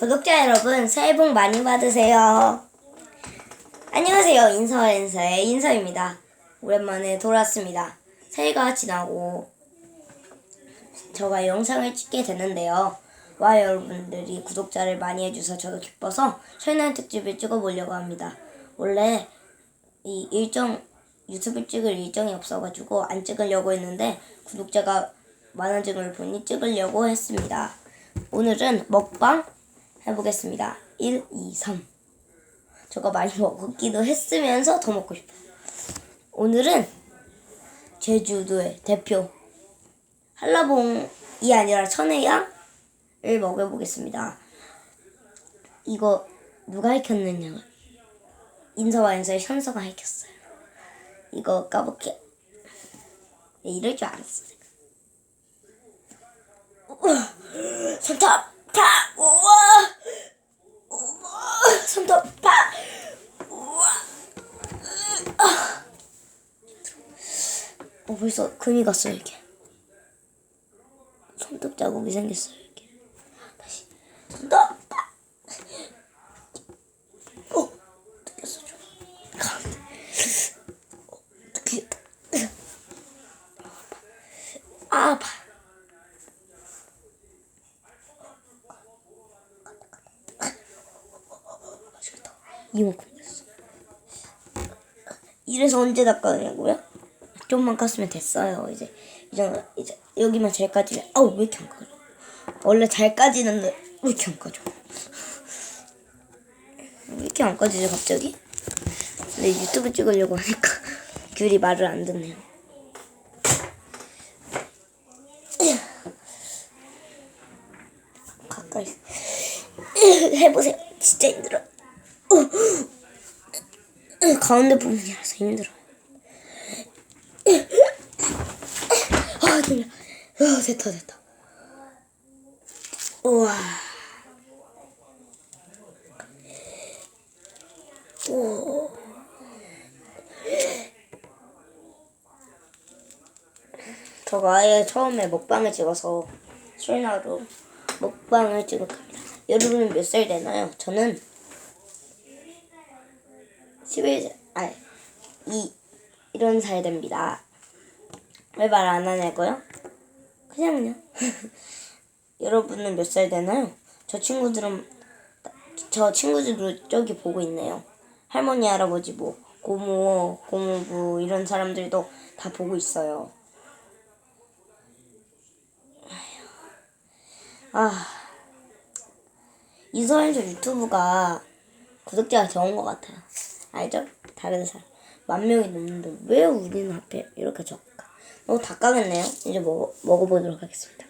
구독자 여러분, 새해 복 많이 받으세요. 안녕하세요. 인서 인서의 인서입니다. 오랜만에 돌아왔습니다. 새해가 지나고 제가 영상을 찍게 됐는데요. 와 여러분들이 구독자를 많이 해주셔서 저도 기뻐서 설날 특집을 찍어보려고 합니다. 원래 이 일정 유튜브 찍을 일정이 없어가지고 안 찍으려고 했는데 구독자가 많아진 걸 보니 찍으려고 했습니다. 오늘은 먹방 해보겠습니다. 1, 2, 3. 저거 많이 먹었기도 했으면서 더 먹고 싶어요. 오늘은 제주도의 대표 한라봉이 아니라 천혜향을 먹어보겠습니다. 이거 누가 익혔느냐? 인서와 인서의 현서가 익혔어요. 이거 까볼게. 네, 이럴 줄 알았어. 내가. 파 우와 우와 손톱 파 우와. 아. 어 벌써 금이 갔어요 이렇게. 손톱 자국이 생겼어요 이렇게. 다시. 손톱 파 어, 어, 아파 맛있겠다. 이만큼 됐어. 이래서 언제 닦아내냐고요? 좀만 깠으면 됐어요. 이제 이제 이제 여기만 잘 까지면 아우 왜 이렇게 안 까져? 원래 잘 까지는데 왜 이렇게 안 까져? 왜 이렇게 안 까지죠 갑자기? 근데 유튜브 찍으려고 하니까 귤이 말을 안 듣네요. 가까이 해보세요. 진짜 힘들어. 어. 가운데 부분이라서 힘들어요. 아, 들려. 아, 됐다, 됐다. 우와. 오. 저가 아예 처음에 먹방을 찍어서 설날로 먹방을 찍을 겁니다. 여러분은 몇 살 되나요? 저는 11살, 아, 이, 이런 살 됩니다. 왜 말 안 하냐고요? 그냥요. 여러분은 몇 살 되나요? 저 친구들은, 저 친구들도 저기 보고 있네요. 할머니, 할아버지, 뭐, 고모, 고모부, 이런 사람들도 다 보고 있어요. 아, 이서현저 유튜브가 구독자가 적은 것 같아요. 알죠? 다른 사람. 만 명이 넘는데 왜 우리는 하필 이렇게 적을까? 너무 다 까겠네요. 이제 먹어, 먹어보도록 하겠습니다.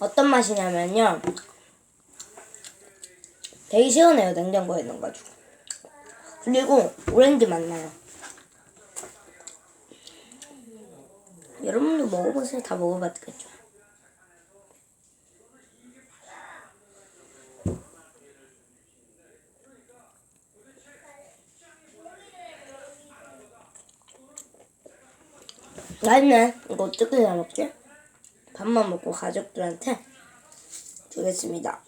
어떤 맛이냐면요. 되게 시원해요. 냉장고에 넣어가지고. 그리고 오렌지 맛 나요. 여러분도 먹어보세요. 다 먹어봤겠죠. 맛있네. 이거 어떻게 다 먹지? 밥만 먹고 가족들한테 주겠습니다.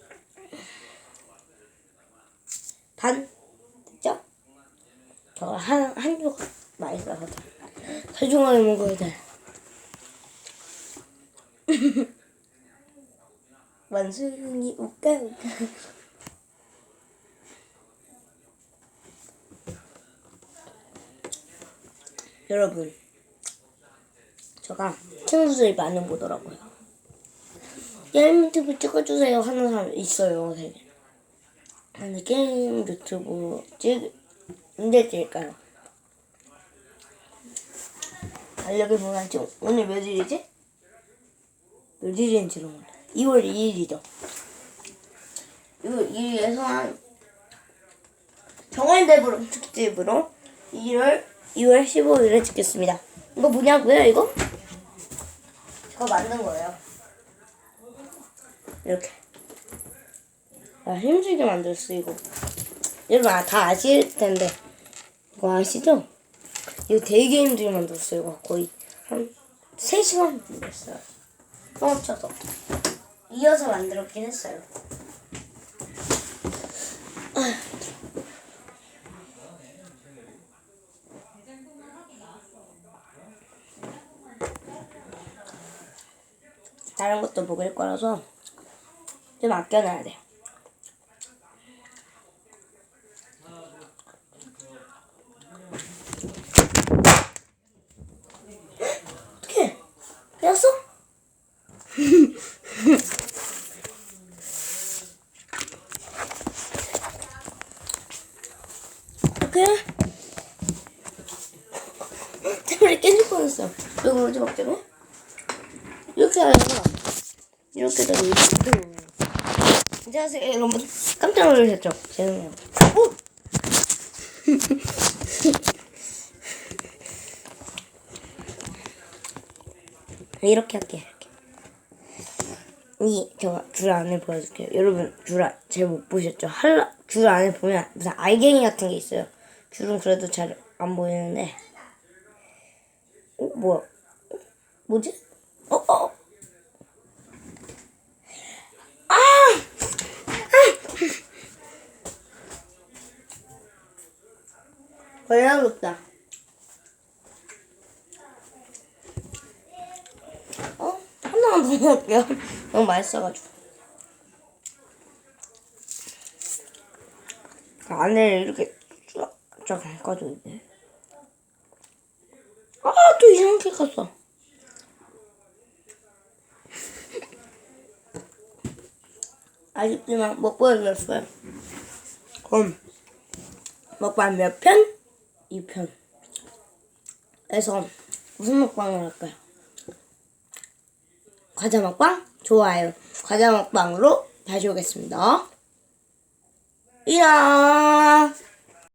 반 됐죠? 저한 한 조각 맛있어서 소중하게 먹어야 돼. 원숭이 웃까 웃까. 여러분, 제가 친구들이 많이 보더라고요. 게임 유튜브 찍어주세요 하는 사람 있어요, 되게. 근데 게임 유튜브 찍 언제 찍을까요? 달력을 보면 지금 오늘 며칠이지? 며칠인지를 몰라. 2월 2일이죠. 2월 2일에서 한 정월대부름 특집으로 1월 2월 15일에 찍겠습니다. 이거 뭐냐고요, 이거? 제가 만든 거예요. 이렇게. 아, 힘들게 만들었어, 이거. 여러분 아, 다 아실 텐데 이거 아시죠? 이거 되게 힘들게 만들었어요. 이거 거의 한 3시간 만들었어요. 뻥쳐서 이어서 만들었긴 했어요. 다른 것도 먹을 거라서 좀 아껴놔야 돼요. 어떡해? 배웠어? 어떡해? 태블릿 깨질 뻔했어. 이거 뭐지 막대고? 이렇게 하다가 이렇게 되고 이렇게 되고 안녕하세요 여러분. 깜짝 놀라셨죠? 죄송해요. 오! 이렇게 할게요 이렇게. 이줄 안에 보여줄게요. 여러분 줄잘 못 보셨죠? 할라 줄 안에 보면 무슨 알갱이 같은 게 있어요. 줄은 그래도 잘 안 보이는데. 어 뭐야? 어, 뭐지? 걸려졌다. 어? 하나만 더 먹을게요. 너무 맛있어가지고. 그 안에 이렇게 쫙쫙 감가지고 있네. 아, 또 이상하게 갔어. 아쉽지만 못 보여드렸어요. 그럼 먹방 몇 편? 2편. 에서 무슨 먹방을 할까요? 과자 먹방? 좋아요. 과자 먹방으로 다시 오겠습니다. 이야.